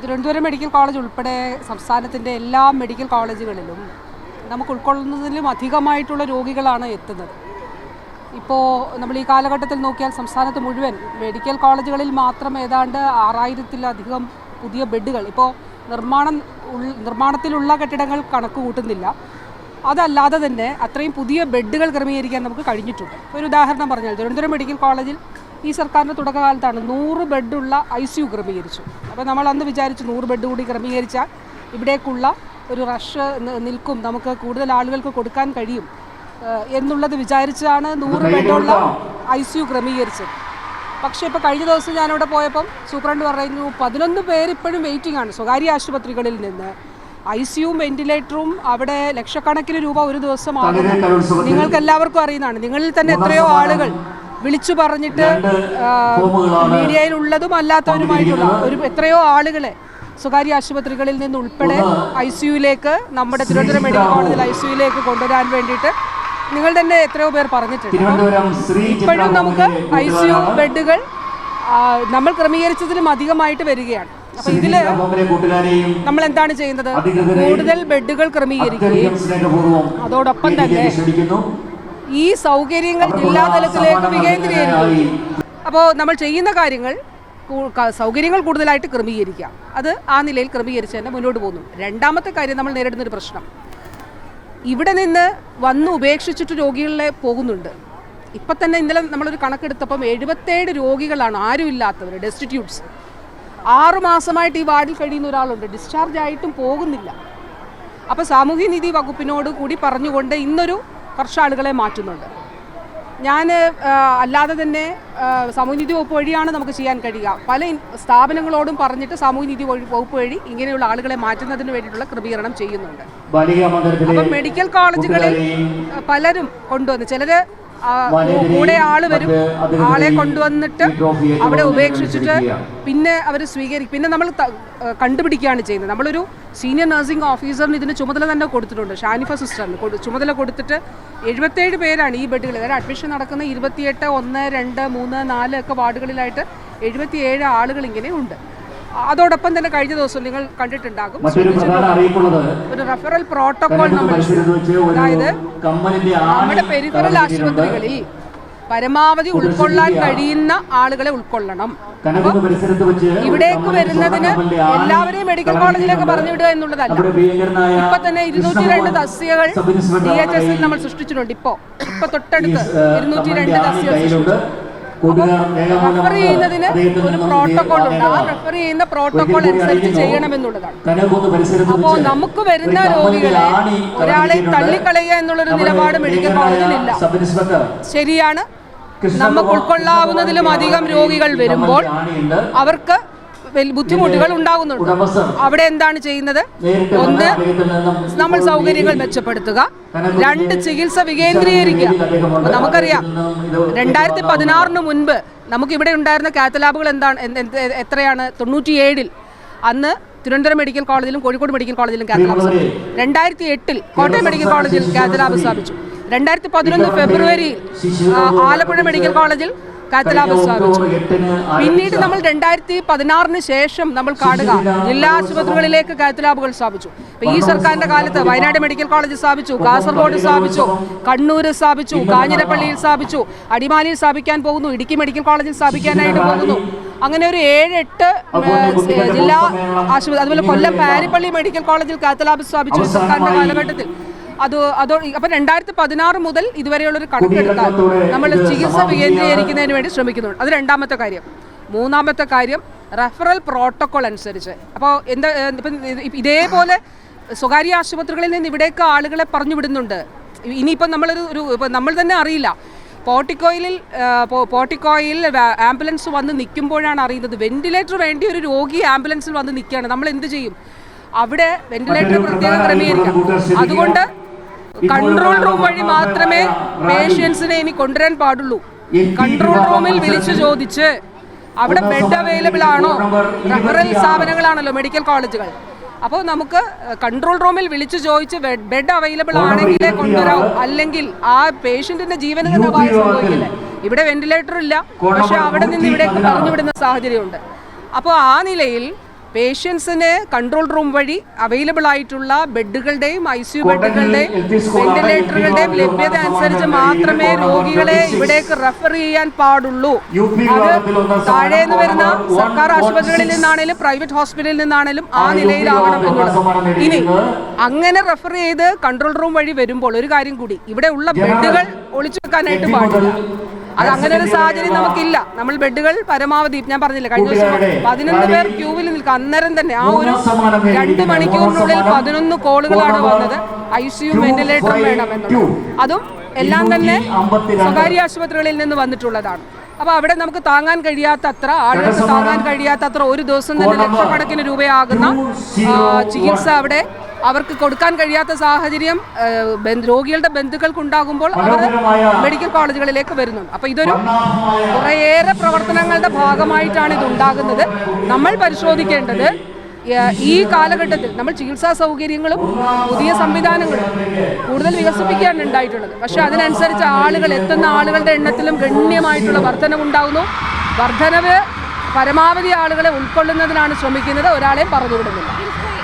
Thiruvananthapuram medical college ഉൾപ്പെടെ സംസ്ഥാനത്തിന്റെ എല്ലാ മെഡിക്കൽ കോളേജുകളിലും നമുക്ക് ഉൾക്കൊള്ളുന്നതിലും അധികമായിട്ടുള്ള രോഗികളാണ് എത്തുന്നത്. ഇപ്പോൾ നമ്മൾ ഈ കാലഘട്ടത്തിൽ നോക്കിയാൽ സംസ്ഥാനത്ത് മുഴുവൻ മെഡിക്കൽ കോളേജുകളിൽ മാത്രം ഏതാണ്ട് ആറായിരത്തിലധികം പുതിയ ബെഡുകൾ. ഇപ്പോൾ നിർമ്മാണം നിർമ്മാണത്തിലുള്ള കെട്ടിടങ്ങൾ കണക്ക് കൂട്ടുന്നില്ല. അതല്ലാതെ തന്നെ അത്രയും പുതിയ ബെഡുകൾ ക്രമീകരിക്കാൻ നമുക്ക് കഴിഞ്ഞിട്ടുണ്ട്. ഒരു ഉദാഹരണം പറഞ്ഞാൽ തിരുവനന്തപുരം മെഡിക്കൽ കോളേജിൽ ഈ സർക്കാരിന്റെ തുടക്കകാലത്താണ് നൂറ് ബെഡുള്ള ഐ സി യു ക്രമീകരിച്ചു. അപ്പോൾ നമ്മൾ അന്ന് വിചാരിച്ചു നൂറ് ബെഡ് കൂടി ക്രമീകരിച്ചാൽ ഇവിടേക്കുള്ള ഒരു റഷ് നിൽക്കും. നമുക്ക് കൂടുതൽ ആളുകൾക്ക് കൊടുക്കാൻ കഴിയും. എന്നുള്ളത് വിചാരിച്ചാണ് നൂറ് ബെഡുള്ള ഐ സി യു ക്രമീകരിച്ചത്. പക്ഷേ ഇപ്പോൾ കഴിഞ്ഞ ദിവസം ഞാനവിടെ പോയപ്പം സൂപ്രണ്ട് പറഞ്ഞു പതിനൊന്ന് പേരിപ്പോഴും വെയിറ്റിംഗ് ആണ് സ്വകാര്യ ആശുപത്രികളിൽ നിന്ന്. ഐ സിയും വെന്റിലേറ്ററും അവിടെ ലക്ഷക്കണക്കിന് രൂപ ഒരു ദിവസം ആകുന്നു. നിങ്ങൾക്ക് എല്ലാവർക്കും അറിയുന്നതാണ്. നിങ്ങളിൽ തന്നെ എത്രയോ ആളുകൾ വിളിച്ചു പറഞ്ഞിട്ട് മീഡിയയിൽ ഉള്ളതും അല്ലാത്തവരുമായിട്ടുള്ള ഒരു എത്രയോ ആളുകളെ സ്വകാര്യ ആശുപത്രികളിൽ നിന്ന് ഉൾപ്പെടെ ഐ സിയുയിലേക്ക് നമ്മുടെ തിരുവനന്തപുരം മെഡിക്കൽ കോളേജിൽ ഐ സിയുയിലേക്ക് കൊണ്ടുവരാൻ വേണ്ടിയിട്ട് നിങ്ങൾ തന്നെ എത്രയോ പേർ പറഞ്ഞിട്ടുണ്ട്. ഇപ്പോഴും നമുക്ക് ഐ സിയു ബെഡുകൾ നമ്മൾ ക്രമീകരിച്ചതിലും അധികമായിട്ട് വരികയാണ്. അപ്പൊ ഇതിൽ നമ്മൾ എന്താണ് ചെയ്യുന്നത്? കൂടുതൽ ബെഡുകൾ ക്രമീകരിക്കുകയും അതോടൊപ്പം തന്നെ ഈ സൗകര്യങ്ങൾ ജില്ലാ തലത്തിലേക്ക് വികേന്ദ്രീകരിക്കും. അപ്പോൾ നമ്മൾ ചെയ്യുന്ന കാര്യങ്ങൾ സൗകര്യങ്ങൾ കൂടുതലായിട്ട് ക്രമീകരിക്കാം അത് ആ നിലയിൽ ക്രമീകരിച്ച് തന്നെ മുന്നോട്ട് പോകുന്നു. രണ്ടാമത്തെ കാര്യം നമ്മൾ നേരിടുന്ന ഒരു പ്രശ്നം. ഇവിടെ നിന്ന് വന്ന് ഉപേക്ഷിച്ചിട്ട് രോഗികളെ പോകുന്നുണ്ട്. ഇപ്പം തന്നെ ഇന്നലെ നമ്മളൊരു കണക്കെടുത്തപ്പം എഴുപത്തേഴ് രോഗികളാണ് ആരും ആരുമില്ലാത്തവർ ഡെസ്റ്റിറ്റ്യൂട്ട്സ് ആറു മാസമായിട്ട് ഈ വാർഡിൽ കഴിയുന്ന ഒരാളുണ്ട്. ഡിസ്ചാർജ് ആയിട്ടും പോകുന്നില്ല. അപ്പോൾ സാമൂഹ്യനീതി വകുപ്പിനോട് കൂടി പറഞ്ഞുകൊണ്ട് ഇന്നൊരു കുറച്ച് ആളുകളെ മാറ്റുന്നുണ്ട്. ഞാൻ അല്ലാതെ തന്നെ സാമൂഹ്യ സാമൂഹ്യനീതി വകുപ്പ് വഴിയാണ് നമുക്ക് ചെയ്യാൻ കഴിയുക. പല സ്ഥാപനങ്ങളോടും പറഞ്ഞിട്ട് സാമൂഹ്യനീതി നീതി വകുപ്പ് വഴി ഇങ്ങനെയുള്ള ആളുകളെ മാറ്റുന്നതിന് വേണ്ടിയിട്ടുള്ള ക്രമീകരണം ചെയ്യുന്നുണ്ട്. അപ്പം മെഡിക്കൽ കോളേജുകളിൽ പലരും കൊണ്ടുവന്ന് മാനേജരെയും കൂടെ ആൾ വരും. ആളെ കൊണ്ടുവന്നിട്ട് അവിടെ ഉപേക്ഷിച്ചിട്ട് പിന്നെ അവർ സ്വീകരിക്കും പിന്നെ നമ്മൾ കണ്ടുപിടിക്കുകയാണ് ചെയ്യുന്നത്. നമ്മളൊരു സീനിയർ നഴ്സിംഗ് ഓഫീസറിന് ഇതിന് ചുമതല തന്നെ കൊടുത്തിട്ടുണ്ട്. ഷാനിഫ സിസ്റ്ററിന് ചുമതല കൊടുത്തിട്ട് എഴുപത്തേഴ് പേരാണ് ഈ ബെഡുകളിൽ. അതായത് അഡ്മിഷൻ നടക്കുന്ന ഇരുപത്തിയെട്ട് ഒന്ന് രണ്ട് മൂന്ന് നാല് ഒക്കെ വാർഡുകളിലായിട്ട് എഴുപത്തിയേഴ് ആളുകൾ ഇങ്ങനെ ഉണ്ട്. അതോടൊപ്പം തന്നെ കഴിഞ്ഞ ദിവസം നിങ്ങൾ കണ്ടിട്ടുണ്ടാകും. ഒരു റെഫറൽ പ്രോട്ടോകോൾ നമ്മൾ അതായത് നമ്മുടെ പെരിഫറൽ ആശുപത്രികളിൽ പരമാവധി ഉൾക്കൊള്ളാൻ കഴിയുന്ന ആളുകളെ ഉൾക്കൊള്ളണം. ഇവിടേക്ക് വരുന്നതിന് എല്ലാവരെയും മെഡിക്കൽ കോളേജിലേക്ക് പറഞ്ഞു വിടുക എന്നുള്ളതല്ല. ഇപ്പൊ തന്നെ ഇരുന്നൂറ്റി രണ്ട് തസ്തികകൾ ഡി എച്ച് എസിൽ നമ്മൾ സൃഷ്ടിച്ചിട്ടുണ്ട്. ഇപ്പോ ഇപ്പൊ തൊട്ടടുത്ത് ഇരുന്നൂറ്റി രണ്ട് സൃഷ്ടിച്ചു രേഖാമൂലം റെഫർ വന്ന് ചെയ്യുന്നതിന് അദ്ദേഹത്തിൽ ഒരു പ്രോട്ടോകോൾ ഉണ്ട്. ആ റെഫർ ചെയ്യുന്ന പ്രോട്ടോകോൾ ഒരിക്കൽ കൂടി അനുസരിച്ച് അറിയിക്കുന്നു. ചെയ്യണമെന്നുള്ളതാണ്. അപ്പോൾ നമുക്ക് വരുന്ന രോഗികളെ ഒരാളെ തള്ളിക്കളയുക എന്നുള്ളൊരു നിലപാട് മെഡിക്കൽ കോളേജിലില്ല ശരിയാണ്. നമുക്ക് ഉൾക്കൊള്ളാവുന്നതിലും അധികം രോഗികൾ വരുമ്പോൾ അവർക്ക് ബുദ്ധിമുട്ടുകൾ ഉണ്ടാകുന്നുണ്ട്. അവിടെ എന്താണ് ചെയ്യുന്നത്? ഒന്ന് നമ്മൾ സൗകര്യങ്ങൾ മെച്ചപ്പെടുത്തുക. രണ്ട് ചികിത്സ വികേന്ദ്രീകരിക്കുക. നമുക്കറിയാം രണ്ടായിരത്തി പതിനാറിന് മുൻപ് നമുക്ക് ഇവിടെ ഉണ്ടായിരുന്ന കാത്തലാബുകൾ എന്താണ് എന്ത് എന്ത് എത്രയാണ്? തൊണ്ണൂറ്റിയേഴിൽ അന്ന് തിരുവനന്തപുരം മെഡിക്കൽ കോളേജിലും കോഴിക്കോട് മെഡിക്കൽ കോളേജിലും കാത്തലാബ് സ്ഥാപിച്ചു. രണ്ടായിരത്തി എട്ടിൽ കോട്ടയം മെഡിക്കൽ കോളേജിൽ കാത്തലാബ് സ്ഥാപിച്ചു. രണ്ടായിരത്തി പതിനൊന്ന് ഫെബ്രുവരിയിൽ ആലപ്പുഴ മെഡിക്കൽ കോളേജിൽ സ്ഥാപിച്ചു പിന്നീട് നമ്മൾ രണ്ടായിരത്തി പതിനാറിന് ശേഷം നമ്മൾ കാണുക. ജില്ലാ ആശുപത്രികളിലേക്ക് കാത്ത് ലാബുകൾ സ്ഥാപിച്ചു ഈ സർക്കാരിന്റെ കാലത്ത് വയനാട് മെഡിക്കൽ കോളേജ് സ്ഥാപിച്ചു കാസർഗോഡ് സ്ഥാപിച്ചു കണ്ണൂർ സ്ഥാപിച്ചു കാഞ്ഞിരപ്പള്ളിയിൽ സ്ഥാപിച്ചു അടിമാലിയിൽ സ്ഥാപിക്കാൻ പോകുന്നു ഇടുക്കി മെഡിക്കൽ കോളേജിൽ സ്ഥാപിക്കാനായിട്ട് പോകുന്നു. അങ്ങനെ ഒരു ഏഴ് എട്ട് ജില്ലാ ആശുപത്രി അതുപോലെ കൊല്ലം പാരിപ്പള്ളി മെഡിക്കൽ കോളേജിൽ കാത്ത് ലാബ് സ്ഥാപിച്ചു സർക്കാരിന്റെ കാലഘട്ടത്തിൽ. അത് അതോ അപ്പൊ രണ്ടായിരത്തി പതിനാറ് മുതൽ ഇതുവരെയുള്ള ഒരു കണക്കെടുത്താൽ നമ്മൾ ചികിത്സ വികേന്ദ്രീകരിക്കുന്നതിന് വേണ്ടി ശ്രമിക്കുന്നുണ്ട്. അത് രണ്ടാമത്തെ കാര്യം. മൂന്നാമത്തെ കാര്യം റെഫറൽ പ്രോട്ടോകോൾ അനുസരിച്ച്. അപ്പോൾ എന്താ ഇപ്പം ഇതേപോലെ സ്വകാര്യ ആശുപത്രികളിൽ നിന്ന് ഇവിടേക്ക് ആളുകളെ പറഞ്ഞു വിടുന്നുണ്ട്. ഇനിയിപ്പം നമ്മളൊരു ഒരു ഇപ്പം നമ്മൾ തന്നെ അറിയില്ല. പോർട്ടിക്കോയിലിൽ പോർട്ടിക്കോയിൽ ആംബുലൻസ് വന്ന് നിൽക്കുമ്പോഴാണ് അറിയുന്നത്. വെന്റിലേറ്റർ വേണ്ടി ഒരു രോഗി ആംബുലൻസിൽ വന്ന് നിൽക്കുകയാണ്. നമ്മൾ എന്ത് ചെയ്യും? അവിടെ വെന്റിലേറ്റർ പ്രത്യേകം ക്രമീകരിക്കാം. അതുകൊണ്ട് കൺട്രോൾ റൂം വഴി മാത്രമേ പേഷ്യൻസിനെ ഇനി കൊണ്ടുവരാൻ പാടുള്ളൂ. കൺട്രോൾ റൂമിൽ വിളിച്ചു ചോദിച്ച് അവിടെ ബെഡ് അവൈലബിൾ ആണോ? റഫറൽ സ്ഥാപനങ്ങളാണല്ലോ മെഡിക്കൽ കോളേജുകൾ അപ്പോൾ നമുക്ക് കൺട്രോൾ റൂമിൽ വിളിച്ചു ചോദിച്ച് ബെഡ് അവൈലബിൾ ആണെങ്കിലേ കൊണ്ടുവരാം അല്ലെങ്കിൽ ആ പേഷ്യന്റിന്റെ ജീവന് തന്നെ അപായം സംഭവിക്കില്ലേ ഇവിടെ വെന്റിലേറ്റർ ഇല്ല. പക്ഷെ അവിടെ നിന്ന് ഇവിടെ പറഞ്ഞു വിടുന്ന സാഹചര്യമുണ്ട്. അപ്പോൾ ആ നിലയിൽ പേഷ്യൻസിന് കൺട്രോൾ റൂം വഴി അവൈലബിൾ ആയിട്ടുള്ള ബെഡുകളുടെയും ഐ സി യു ബെഡുകളുടെയും വെന്റിലേറ്ററുകളുടെയും ലഭ്യത അനുസരിച്ച് മാത്രമേ രോഗികളെ ഇവിടേക്ക് റെഫർ ചെയ്യാൻ പാടുള്ളൂ. അത് താഴെ നിന്ന് വരുന്ന സർക്കാർ ആശുപത്രികളിൽ നിന്നാണെങ്കിലും നിന്നാണേലും പ്രൈവറ്റ് ഹോസ്പിറ്റലിൽ നിന്നാണെങ്കിലും ആ നിലയിലാവണം എന്നുള്ളത്. ഇനി അങ്ങനെ റെഫർ ചെയ്ത് കൺട്രോൾ റൂം വഴി വരുമ്പോൾ ഒരു കാര്യം കൂടി. ഇവിടെ ഉള്ള ബെഡുകൾ ഒളിച്ചു വെക്കാനായിട്ട് പാടില്ല. അത് അങ്ങനെ ഒരു സാഹചര്യം നമുക്കില്ല. നമ്മൾ ബെഡുകൾ പരമാവധി ഞാൻ പറഞ്ഞില്ല കഴിഞ്ഞ ദിവസം പതിനൊന്ന് പേർ ക്യൂവിൽ നിൽക്കുക. അന്നേരം തന്നെ ആ ഒരു രണ്ട് മണിക്കൂറിനുള്ളിൽ പതിനൊന്ന് കോളുകളാണ് വന്നത്. ഐ സിയും വെന്റിലേറ്ററും വേണമെന്ന് അതും എല്ലാം തന്നെ സ്വകാര്യ ആശുപത്രികളിൽ നിന്ന് വന്നിട്ടുള്ളതാണ്. അപ്പോൾ അവിടെ നമുക്ക് താങ്ങാൻ കഴിയാത്തത്ര ആളുകൾക്ക് താങ്ങാൻ കഴിയാത്തത്ര ഒരു ദിവസം തന്നെ ലക്ഷക്കണക്കിന് രൂപയാകുന്ന ചികിത്സ അവിടെ അവർക്ക് കൊടുക്കാൻ കഴിയാത്ത സാഹചര്യം രോഗികളുടെ ബന്ധുക്കൾക്കുണ്ടാകുമ്പോൾ അവർ മെഡിക്കൽ കോളേജുകളിലേക്ക് വരുന്നു അപ്പോൾ ഇതൊരു കുറേയേറെ പ്രവർത്തനങ്ങളുടെ ഭാഗമായിട്ടാണ് ഇത് ഉണ്ടാകുന്നത് നമ്മൾ പരിശോധിക്കേണ്ടത് ഈ കാലഘട്ടത്തിൽ നമ്മൾ ചികിത്സാ സൗകര്യങ്ങളും പുതിയ സംവിധാനങ്ങളും കൂടുതൽ വികസിപ്പിക്കുകയാണ് ഉണ്ടായിട്ടുള്ളത്. പക്ഷേ അതിനനുസരിച്ച് ആളുകൾ എത്തുന്ന ആളുകളുടെ എണ്ണത്തിലും ഗണ്യമായിട്ടുള്ള വർധനവുണ്ടാകുന്നു വർധനവ് പരമാവധി ആളുകളെ ഉൾക്കൊള്ളുന്നതിനാണ് ശ്രമിക്കുന്നത്. ഒരാളെയും പറഞ്ഞുവിടുന്നില്ല